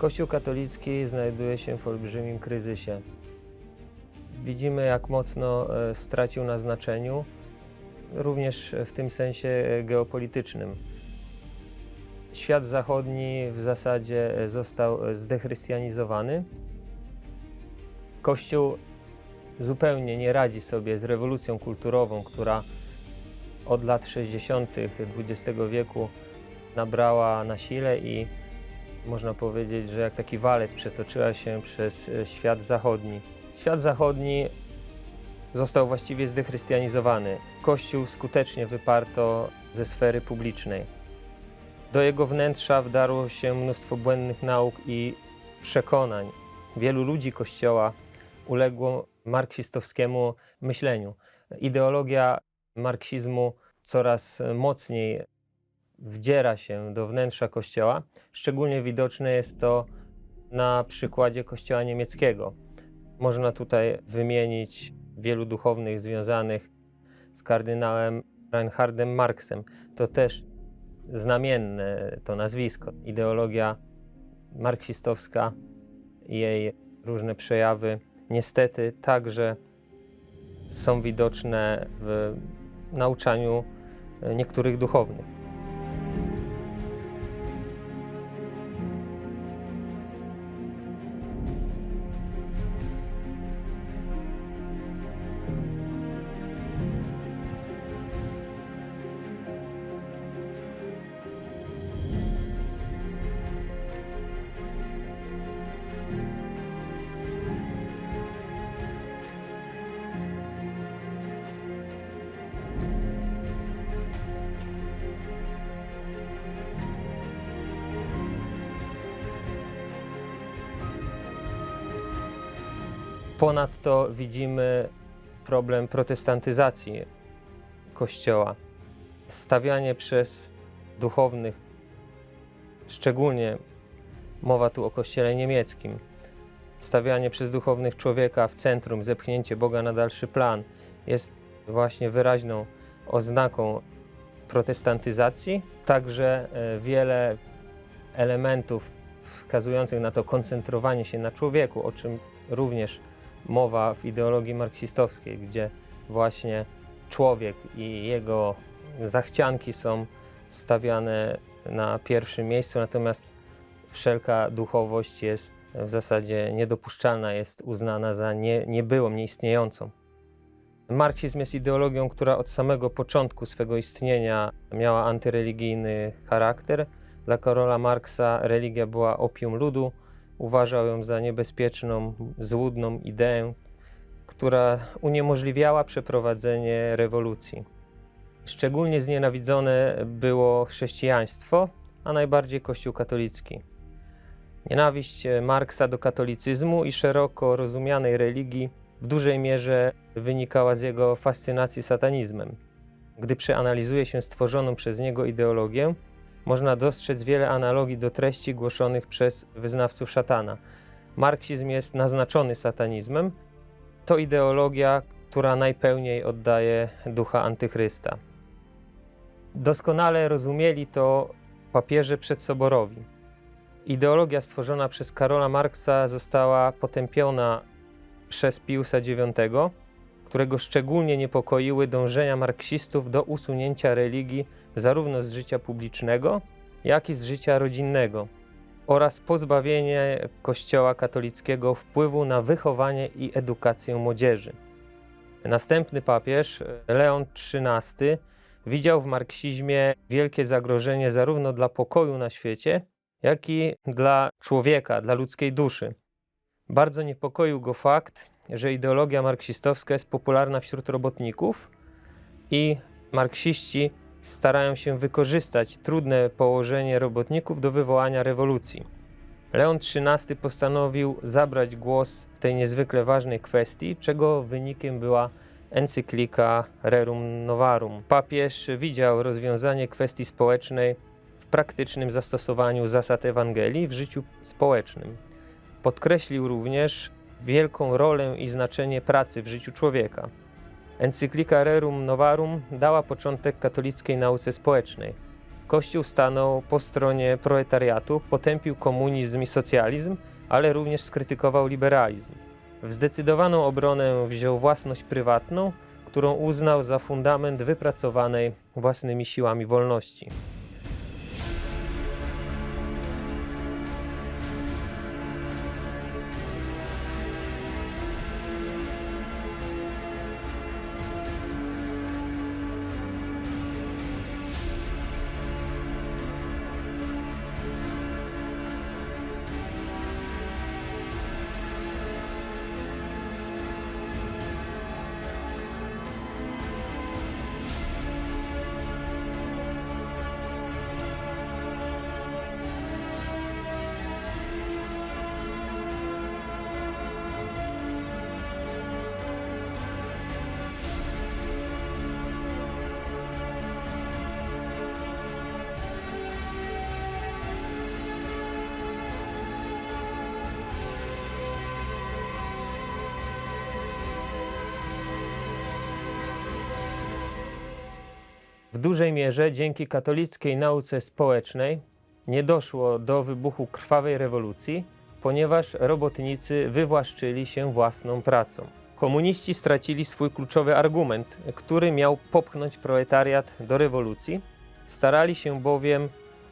Kościół katolicki znajduje się w olbrzymim kryzysie. Widzimy, jak mocno e, stracił na znaczeniu, również w tym sensie e, geopolitycznym. Świat zachodni w zasadzie e, został zdechrystianizowany. Kościół zupełnie nie radzi sobie z rewolucją kulturową, która od lat 60. XX wieku nabrała na sile i można powiedzieć, że jak taki walec przetoczyła się przez e, świat zachodni. Świat zachodni został właściwie zdechrystianizowany. Kościół skutecznie wyparto ze sfery publicznej. Do jego wnętrza wdarło się mnóstwo błędnych nauk i przekonań. Wielu ludzi Kościoła uległo marksistowskiemu myśleniu. Ideologia marksizmu coraz mocniej wdziera się do wnętrza Kościoła. Szczególnie widoczne jest to na przykładzie Kościoła niemieckiego. Można tutaj wymienić wielu duchownych związanych z kardynałem Reinhardem Marksem. To też znamienne to nazwisko. Ideologia marksistowska, jej różne przejawy niestety także są widoczne w nauczaniu niektórych duchownych. Ponadto widzimy problem protestantyzacji Kościoła. Stawianie przez duchownych, szczególnie mowa tu o Kościele niemieckim, stawianie przez duchownych człowieka w centrum, zepchnięcie Boga na dalszy plan jest właśnie wyraźną oznaką protestantyzacji. Także e, wiele elementów wskazujących na to koncentrowanie się na człowieku, o czym również mowa w ideologii marksistowskiej, gdzie właśnie człowiek i jego zachcianki są stawiane na pierwszym miejscu, natomiast wszelka duchowość jest w zasadzie niedopuszczalna, jest uznana za nie, niebyłą, nieistniejącą. Marksizm jest ideologią, która od samego początku swego istnienia miała antyreligijny charakter. Dla Karola Marksa religia była opium ludu, uważał ją za niebezpieczną, złudną ideę, która uniemożliwiała przeprowadzenie rewolucji. Szczególnie znienawidzone było chrześcijaństwo, a najbardziej Kościół katolicki. Nienawiść Marksa do katolicyzmu i szeroko rozumianej religii w dużej mierze wynikała z jego fascynacji satanizmem. Gdy przeanalizuje się stworzoną przez niego ideologię, można dostrzec wiele analogii do treści głoszonych przez wyznawców szatana. Marksizm jest naznaczony satanizmem. To ideologia, która najpełniej oddaje ducha antychrysta. Doskonale rozumieli to papieże przedsoborowi. Ideologia stworzona przez Karola Marksa została potępiona przez Piusa IX, którego szczególnie niepokoiły dążenia marksistów do usunięcia religii zarówno z życia publicznego, jak i z życia rodzinnego oraz pozbawienie Kościoła katolickiego wpływu na wychowanie i edukację młodzieży. Następny papież, Leon XIII, widział w marksizmie wielkie zagrożenie zarówno dla pokoju na świecie, jak i dla człowieka, dla ludzkiej duszy. Bardzo niepokoił go fakt, że ideologia marksistowska jest popularna wśród robotników i marksiści starają się wykorzystać trudne położenie robotników do wywołania rewolucji. Leon XIII postanowił zabrać głos w tej niezwykle ważnej kwestii, czego wynikiem była encyklika Rerum Novarum. Papież widział rozwiązanie kwestii społecznej w praktycznym zastosowaniu zasad Ewangelii w życiu społecznym. Podkreślił również wielką rolę i znaczenie pracy w życiu człowieka. Encyklika Rerum Novarum dała początek katolickiej nauce społecznej. Kościół stanął po stronie proletariatu, potępił komunizm i socjalizm, ale również skrytykował liberalizm. W zdecydowaną obronę wziął własność prywatną, którą uznał za fundament wypracowanej własnymi siłami wolności. Dużej mierze dzięki katolickiej nauce społecznej nie doszło do wybuchu krwawej rewolucji, ponieważ robotnicy wywłaszczyli się własną pracą. Komuniści stracili swój kluczowy argument, który miał popchnąć proletariat do rewolucji. Starali się bowiem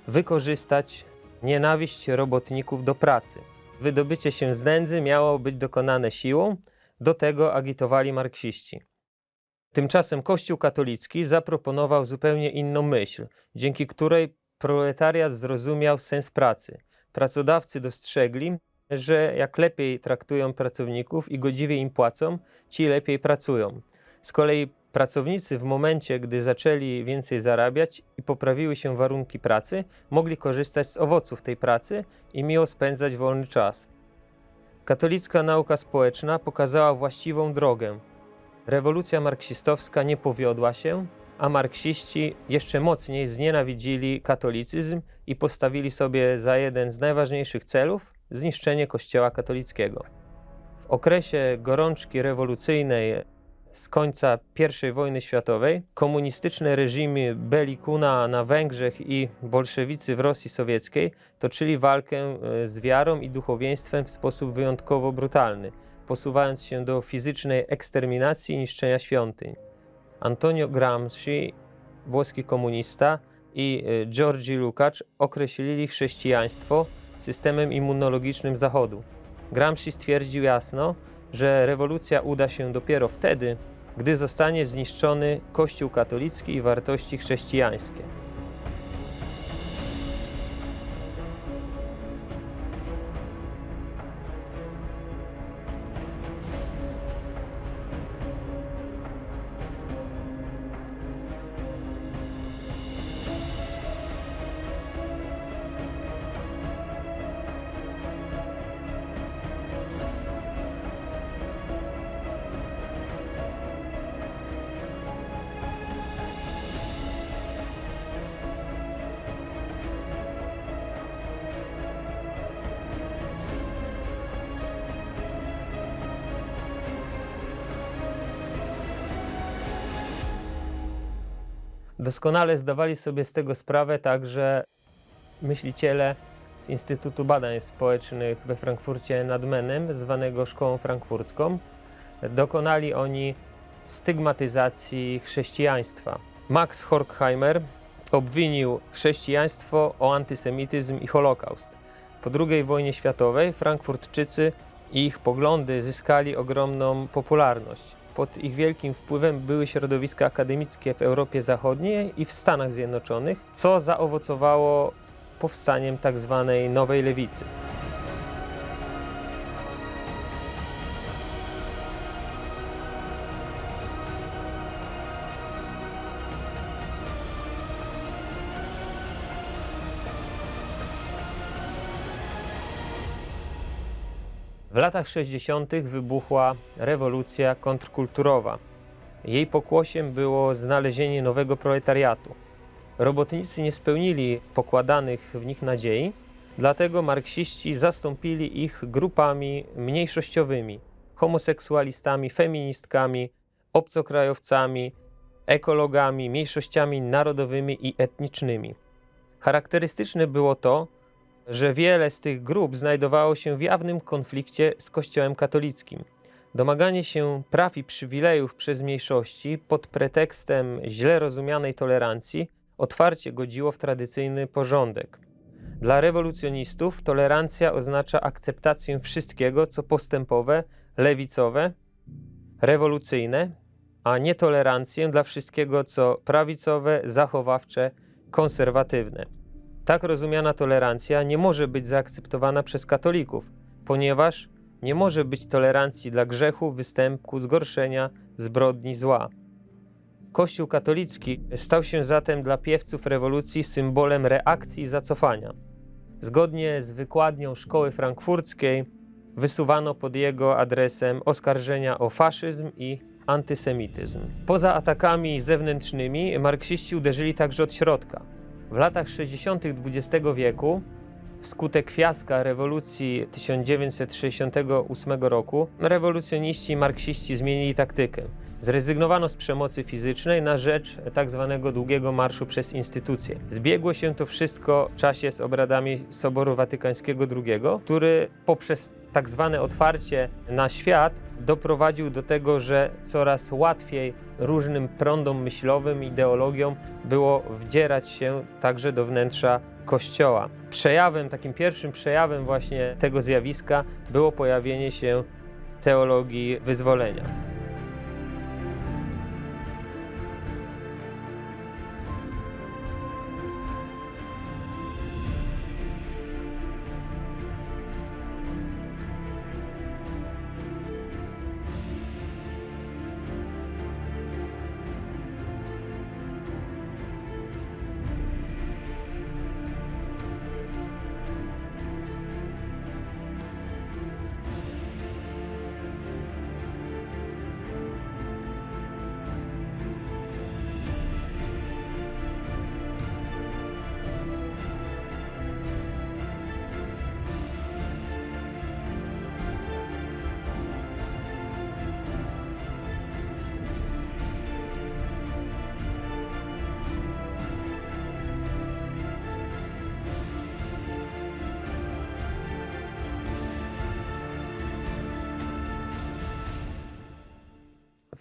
wykorzystać nienawiść robotników do pracy. Wydobycie się z nędzy miało być dokonane siłą, do tego agitowali marksiści. Tymczasem Kościół katolicki zaproponował zupełnie inną myśl, dzięki której proletariat zrozumiał sens pracy. Pracodawcy dostrzegli, że jak lepiej traktują pracowników i godziwie im płacą, ci lepiej pracują. Z kolei pracownicy w momencie, gdy zaczęli więcej zarabiać i poprawiły się warunki pracy, mogli korzystać z owoców tej pracy i miło spędzać wolny czas. Katolicka nauka społeczna pokazała właściwą drogę. Rewolucja marksistowska nie powiodła się, a marksiści jeszcze mocniej znienawidzili katolicyzm i postawili sobie za jeden z najważniejszych celów zniszczenie Kościoła katolickiego. W okresie gorączki rewolucyjnej z końca I wojny światowej komunistyczne reżimy Belikuna na Węgrzech i bolszewicy w Rosji Sowieckiej toczyli walkę e, z wiarą i duchowieństwem w sposób wyjątkowo brutalny, posuwając się do fizycznej eksterminacji i niszczenia świątyń. Antonio Gramsci, włoski komunista, i e, Giorgi Lukács określili chrześcijaństwo systemem immunologicznym Zachodu. Gramsci stwierdził jasno, że rewolucja uda się dopiero wtedy, gdy zostanie zniszczony Kościół katolicki i wartości chrześcijańskie. Doskonale zdawali sobie z tego sprawę także myśliciele z Instytutu Badań Społecznych we Frankfurcie nad Menem, zwanego Szkołą Frankfurcką. Dokonali oni stygmatyzacji chrześcijaństwa. Max Horkheimer obwinił chrześcijaństwo o antysemityzm i Holokaust. Po II wojnie światowej Frankfurtczycy i ich poglądy zyskali ogromną popularność pod ich wielkim wpływem były środowiska akademickie w Europie Zachodniej i w Stanach Zjednoczonych, co zaowocowało powstaniem tzw. Tak nowej lewicy. Latach 60. wybuchła rewolucja kontrkulturowa. Jej pokłosiem było znalezienie nowego proletariatu. Robotnicy nie spełnili pokładanych w nich nadziei, dlatego marksiści zastąpili ich grupami mniejszościowymi homoseksualistami, feministkami, obcokrajowcami, ekologami, mniejszościami narodowymi i etnicznymi. Charakterystyczne było to, że wiele z tych grup znajdowało się w jawnym konflikcie z Kościołem katolickim. Domaganie się praw i przywilejów przez mniejszości pod pretekstem źle rozumianej tolerancji otwarcie godziło w tradycyjny porządek. Dla rewolucjonistów tolerancja oznacza akceptację wszystkiego, co postępowe, lewicowe, rewolucyjne, a nietolerancję dla wszystkiego, co prawicowe, zachowawcze, konserwatywne. Tak rozumiana tolerancja nie może być zaakceptowana przez katolików, ponieważ nie może być tolerancji dla grzechu, występku, zgorszenia, zbrodni, zła. Kościół katolicki stał się zatem dla piewców rewolucji symbolem reakcji i zacofania. Zgodnie z wykładnią szkoły frankfurckiej wysuwano pod jego adresem oskarżenia o faszyzm i antysemityzm. Poza atakami zewnętrznymi marksiści uderzyli także od środka. W latach 60. XX wieku, wskutek fiaska rewolucji 1968 roku, rewolucjoniści i marksiści zmienili taktykę. Zrezygnowano z przemocy fizycznej na rzecz tak zwanego długiego marszu przez instytucje. Zbiegło się to wszystko w czasie z obradami Soboru Watykańskiego II, który poprzez tak zwane otwarcie na świat doprowadził do tego, że coraz łatwiej różnym prądom myślowym, ideologiom było wdzierać się także do wnętrza Kościoła. Przejawem, takim pierwszym przejawem właśnie tego zjawiska było pojawienie się teologii wyzwolenia.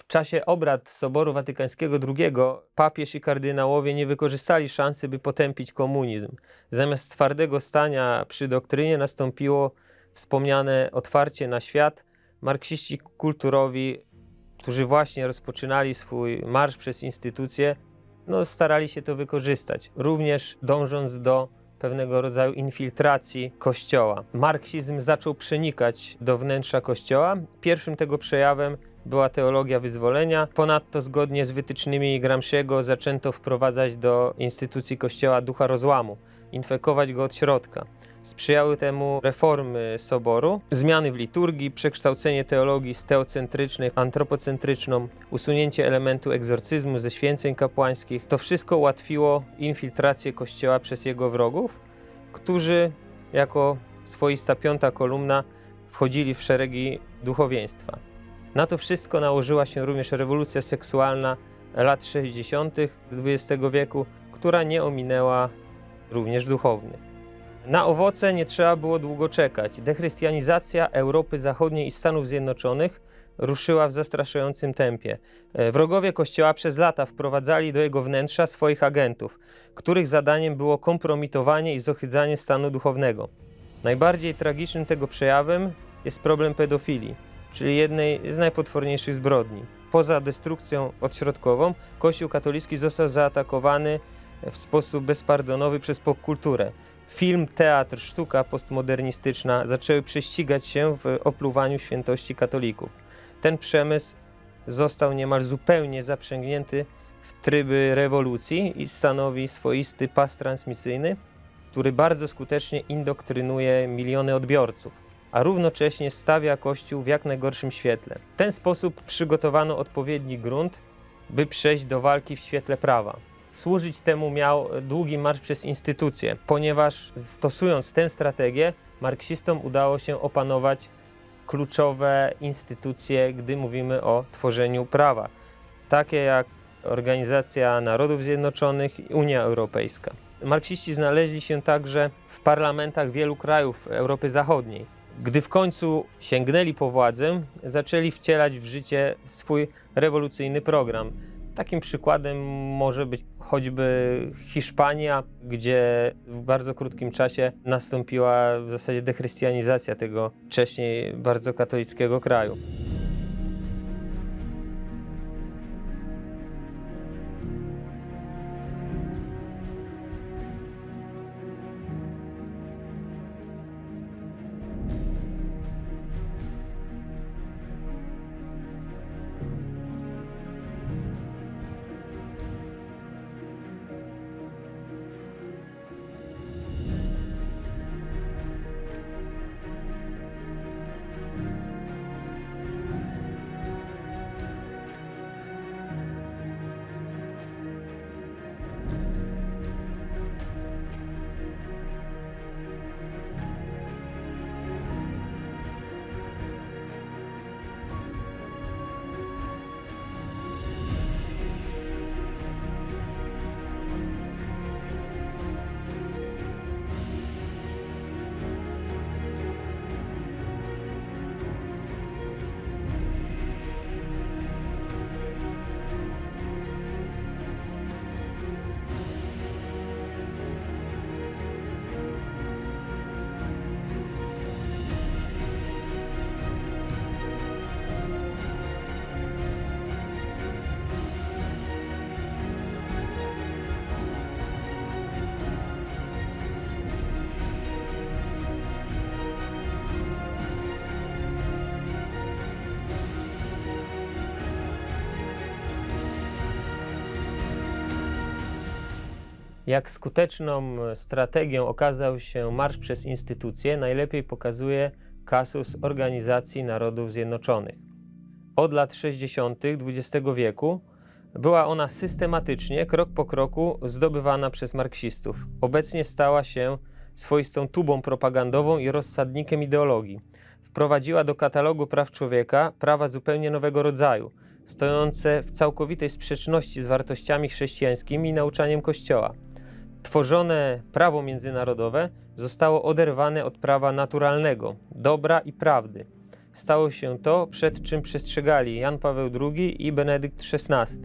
W czasie obrad Soboru Watykańskiego II papież i kardynałowie nie wykorzystali szansy, by potępić komunizm. Zamiast twardego stania przy doktrynie nastąpiło wspomniane otwarcie na świat. Marksiści kulturowi, którzy właśnie rozpoczynali swój marsz przez instytucje, no, starali się to wykorzystać, również dążąc do pewnego rodzaju infiltracji kościoła. Marksizm zaczął przenikać do wnętrza kościoła. Pierwszym tego przejawem była teologia wyzwolenia. Ponadto zgodnie z wytycznymi Gramsciego zaczęto wprowadzać do instytucji Kościoła ducha rozłamu, infekować go od środka. Sprzyjały temu reformy Soboru, zmiany w liturgii, przekształcenie teologii z teocentrycznej w antropocentryczną, usunięcie elementu egzorcyzmu ze święceń kapłańskich. To wszystko ułatwiło infiltrację Kościoła przez jego wrogów, którzy jako swoista piąta kolumna wchodzili w szeregi duchowieństwa. Na to wszystko nałożyła się również rewolucja seksualna lat 60. XX wieku, która nie ominęła również duchownych. Na owoce nie trzeba było długo czekać. Dechrystianizacja Europy Zachodniej i Stanów Zjednoczonych ruszyła w zastraszającym tempie. Wrogowie Kościoła przez lata wprowadzali do jego wnętrza swoich agentów, których zadaniem było kompromitowanie i zohydzanie stanu duchownego. Najbardziej tragicznym tego przejawem jest problem pedofilii czyli jednej z najpotworniejszych zbrodni. Poza destrukcją odśrodkową, Kościół katolicki został zaatakowany w sposób bezpardonowy przez popkulturę. Film, teatr, sztuka postmodernistyczna zaczęły prześcigać się w opluwaniu świętości katolików. Ten przemysł został niemal zupełnie zaprzęgnięty w tryby rewolucji i stanowi swoisty pas transmisyjny, który bardzo skutecznie indoktrynuje miliony odbiorców a równocześnie stawia Kościół w jak najgorszym świetle. W ten sposób przygotowano odpowiedni grunt, by przejść do walki w świetle prawa. Służyć temu miał długi marsz przez instytucje, ponieważ stosując tę strategię, marksistom udało się opanować kluczowe instytucje, gdy mówimy o tworzeniu prawa, takie jak Organizacja Narodów Zjednoczonych i Unia Europejska. Marksiści znaleźli się także w parlamentach wielu krajów Europy Zachodniej. Gdy w końcu sięgnęli po władzę, zaczęli wcielać w życie swój rewolucyjny program. Takim przykładem może być choćby Hiszpania, gdzie w bardzo krótkim czasie nastąpiła w zasadzie dechrystianizacja tego wcześniej bardzo katolickiego kraju. Jak skuteczną strategią okazał się marsz przez instytucje, najlepiej pokazuje kasus Organizacji Narodów Zjednoczonych. Od lat 60. XX wieku była ona systematycznie, krok po kroku, zdobywana przez marksistów. Obecnie stała się swoistą tubą propagandową i rozsadnikiem ideologii. Wprowadziła do katalogu praw człowieka prawa zupełnie nowego rodzaju, stojące w całkowitej sprzeczności z wartościami chrześcijańskimi i nauczaniem Kościoła tworzone prawo międzynarodowe zostało oderwane od prawa naturalnego, dobra i prawdy. Stało się to, przed czym przestrzegali Jan Paweł II i Benedykt XVI.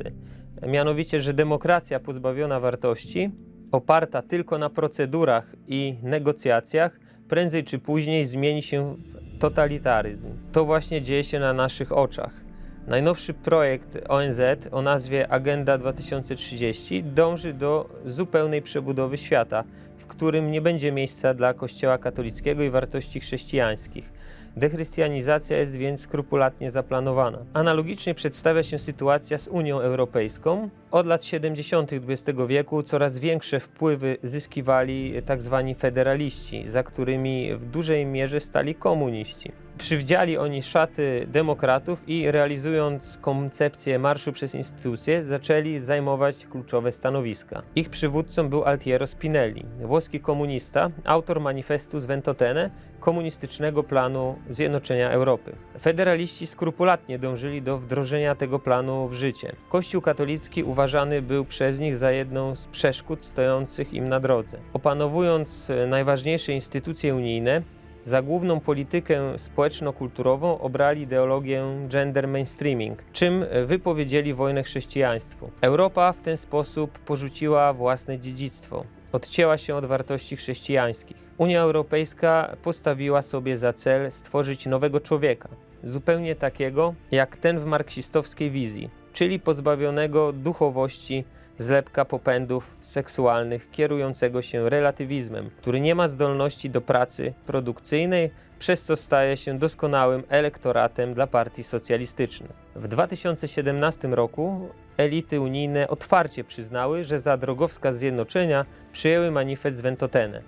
Mianowicie, że demokracja pozbawiona wartości, oparta tylko na procedurach i negocjacjach, prędzej czy później zmieni się w totalitaryzm. To właśnie dzieje się na naszych oczach. Najnowszy projekt ONZ o nazwie Agenda 2030 dąży do zupełnej przebudowy świata, w którym nie będzie miejsca dla Kościoła katolickiego i wartości chrześcijańskich. Dechrystianizacja jest więc skrupulatnie zaplanowana. Analogicznie przedstawia się sytuacja z Unią Europejską. Od lat 70. XX wieku coraz większe wpływy zyskiwali tzw. Tak federaliści, za którymi w dużej mierze stali komuniści. Przywdziali oni szaty demokratów i realizując koncepcję marszu przez instytucje, zaczęli zajmować kluczowe stanowiska. Ich przywódcą był Altiero Spinelli, włoski komunista, autor manifestu z Ventotene, komunistycznego planu zjednoczenia Europy. Federaliści skrupulatnie dążyli do wdrożenia tego planu w życie. Kościół katolicki uważany był przez nich za jedną z przeszkód stojących im na drodze. Opanowując najważniejsze instytucje unijne, za główną politykę społeczno-kulturową obrali ideologię gender mainstreaming, czym wypowiedzieli wojnę chrześcijaństwu. Europa w ten sposób porzuciła własne dziedzictwo. Odcięła się od wartości chrześcijańskich. Unia Europejska postawiła sobie za cel stworzyć nowego człowieka, zupełnie takiego jak ten w marksistowskiej wizji, czyli pozbawionego duchowości zlepka popędów seksualnych kierującego się relatywizmem, który nie ma zdolności do pracy produkcyjnej, przez co staje się doskonałym elektoratem dla partii socjalistycznych. W 2017 roku elity unijne otwarcie przyznały, że za drogowskaz zjednoczenia przyjęły manifest Ventotene.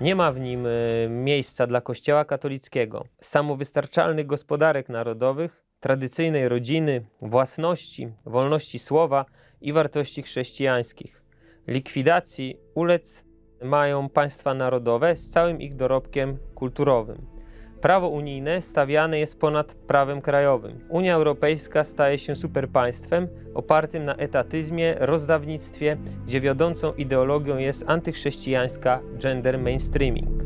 Nie ma w nim e, miejsca dla Kościoła katolickiego, samowystarczalnych gospodarek narodowych, tradycyjnej rodziny, własności, wolności słowa i wartości chrześcijańskich. Likwidacji ulec mają państwa narodowe z całym ich dorobkiem kulturowym. Prawo unijne stawiane jest ponad prawem krajowym. Unia Europejska staje się superpaństwem opartym na etatyzmie, rozdawnictwie, gdzie wiodącą ideologią jest antychrześcijańska gender mainstreaming.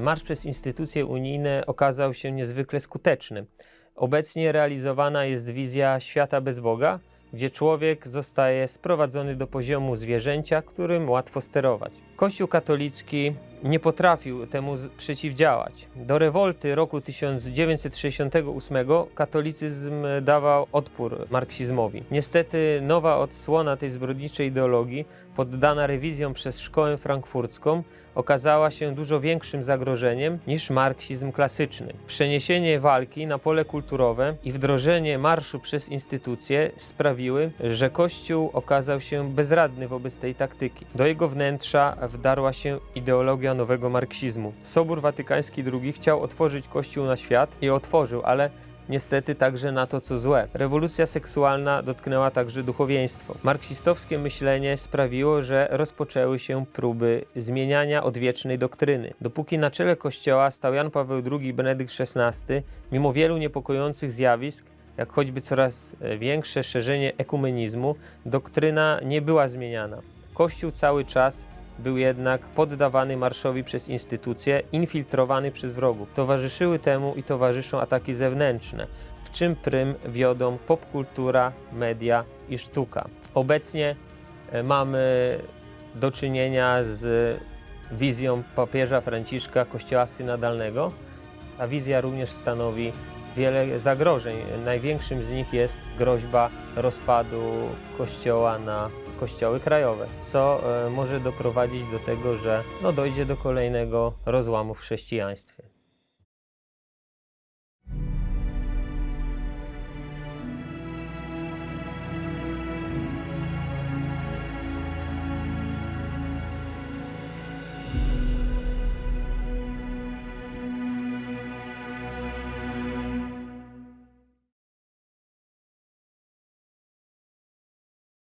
Marsz przez instytucje unijne okazał się niezwykle skuteczny. Obecnie realizowana jest wizja świata bez Boga, gdzie człowiek zostaje sprowadzony do poziomu zwierzęcia, którym łatwo sterować. Kościół katolicki nie potrafił temu przeciwdziałać. Do rewolty roku 1968 katolicyzm dawał odpór marksizmowi. Niestety nowa odsłona tej zbrodniczej ideologii, poddana rewizjom przez szkołę frankfurcką, okazała się dużo większym zagrożeniem niż marksizm klasyczny. Przeniesienie walki na pole kulturowe i wdrożenie marszu przez instytucje sprawiły, że Kościół okazał się bezradny wobec tej taktyki. Do jego wnętrza wdarła się ideologia nowego marksizmu. Sobór Watykański II chciał otworzyć Kościół na świat i otworzył, ale niestety także na to, co złe. Rewolucja seksualna dotknęła także duchowieństwo. Marksistowskie myślenie sprawiło, że rozpoczęły się próby zmieniania odwiecznej doktryny. Dopóki na czele Kościoła stał Jan Paweł II i Benedykt XVI, mimo wielu niepokojących zjawisk, jak choćby coraz e, większe szerzenie ekumenizmu, doktryna nie była zmieniana. Kościół cały czas był jednak poddawany marszowi przez instytucje, infiltrowany przez wrogów. Towarzyszyły temu i towarzyszą ataki zewnętrzne, w czym prym wiodą popkultura, media i sztuka. Obecnie e, mamy do czynienia z wizją papieża Franciszka Kościoła synodalnego. Ta wizja również stanowi wiele zagrożeń. Największym z nich jest groźba rozpadu Kościoła na kościoły krajowe, co e, może doprowadzić do tego, że no, dojdzie do kolejnego rozłamu w chrześcijaństwie.